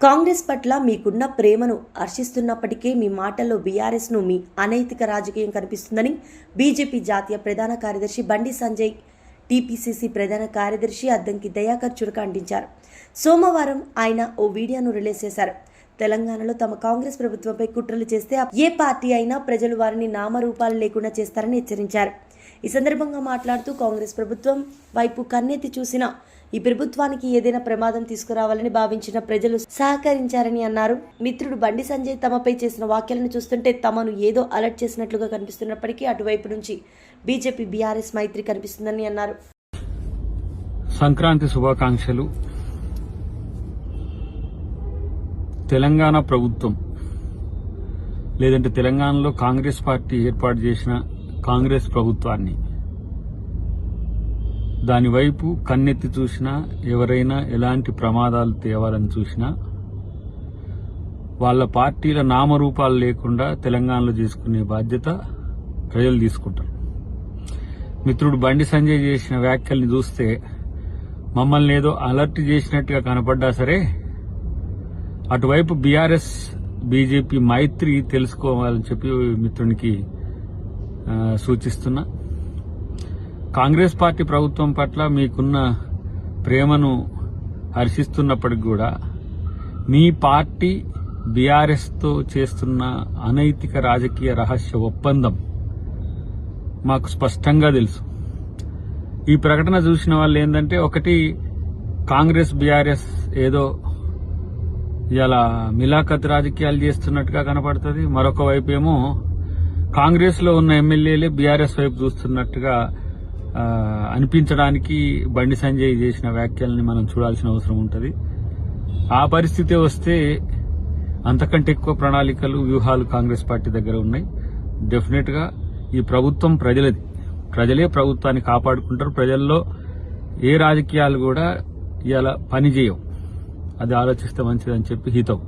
కాంగ్రెస్ పట్ల మీకున్న ప్రేమను హర్షిస్తున్నప్పటికీ మీ మాటల్లో బీఆర్ఎస్ను మీ అనైతిక రాజకీయం కనిపిస్తుందని బీజేపీ జాతీయ ప్రధాన కార్యదర్శి బండి సంజయ్ టీపీసీసీ ప్రధాన కార్యదర్శి అద్దంకి దయాకర్ చురక అంటించారు సోమవారం ఆయన ఓ వీడియోను రిలీజ్ చేశారు. తెలంగాణలో తమ కాంగ్రెస్ ప్రభుత్వంపై కుట్రలు చేస్తే ఏ పార్టీ అయినా ప్రజలు వారిని నామరూపాలు లేకుండా చేస్తారని హెచ్చరించారు. ఈ సందర్భంగా మాట్లాడుతూ కాంగ్రెస్ ప్రభుత్వం వైపు కన్నెత్తి చూసిన ఈ ప్రభుత్వానికి ఏదైనా ప్రమాదం తీసుకురావాలని భావించిన ప్రజలు సహకరించారని అన్నారు. మిత్రుడు బండి సంజయ్ తమపై చేసిన వ్యాఖ్యలను చూస్తుంటే తమను ఏదో అలర్ట్ చేసినట్లుగా కనిపిస్తున్నప్పటికీ అటువైపు నుంచి బీజేపీ బీఆర్ఎస్ మైత్రి కనిపిస్తుందని అన్నారు. సంక్రాంతి శుభాకాంక్షలు. తెలంగాణ ప్రభుత్వం లేదంటే తెలంగాణలో కాంగ్రెస్ పార్టీ ఏర్పాటు చేసిన కాంగ్రెస్ ప్రభుత్వాన్ని దానివైపు కన్నెత్తి చూసినా ఎవరైనా ఎలాంటి ప్రమాదాలు తేవాలని చూసినా వాళ్ళ పార్టీల నామరూపాలు లేకుండా తెలంగాణలో చేసుకునే బాధ్యత ప్రజలు తీసుకుంటారు. మిత్రుడు బండి సంజయ్ చేసిన వ్యాఖ్యల్ని చూస్తే మమ్మల్ని ఏదో అలర్ట్ చేసినట్టుగా కనపడ్డా సరే అటువైపు బీఆర్ఎస్ బీజేపీ మైత్రి తెలుసుకోవాలని చెప్పి మిత్రునికి సూచిస్తున్నా. కాంగ్రెస్ పార్టీ ప్రభుత్వం పట్ల మీకున్న ప్రేమను హర్షిస్తున్నప్పటికి కూడా మీ పార్టీ బీఆర్ఎస్తో చేస్తున్న అనైతిక రాజకీయ రహస్య ఒప్పందం మాకు స్పష్టంగా తెలుసు. ఈ ప్రకటన చూసిన వాళ్ళు ఏంటంటే ఒకటి కాంగ్రెస్ బీఆర్ఎస్ ఏదో ఇలా మిలాఖత్ రాజకీయాలు చేస్తున్నట్టుగా కనపడుతుంది. మరొక వైపు ఏమో కాంగ్రెస్లో ఉన్న ఎమ్మెల్యేలే బీఆర్ఎస్ వైపు చూస్తున్నట్టుగా అనిపించడానికి బండి సంజయ్ చేసిన వ్యాఖ్యల్ని మనం చూడాల్సిన అవసరం ఉంటుంది. ఆ పరిస్థితి వస్తే అంతకంటే ఎక్కువ ప్రణాళికలు వ్యూహాలు కాంగ్రెస్ పార్టీ దగ్గర ఉన్నాయి. డెఫినెట్గా ఈ ప్రభుత్వం ప్రజలది. ప్రజలే ప్రభుత్వాన్ని కాపాడుకుంటారు. ప్రజల్లో ఏ రాజకీయాలు కూడా ఇలా పనిచేయవు. అది ఆలోచిస్తే మంచిదని చెప్పి హితం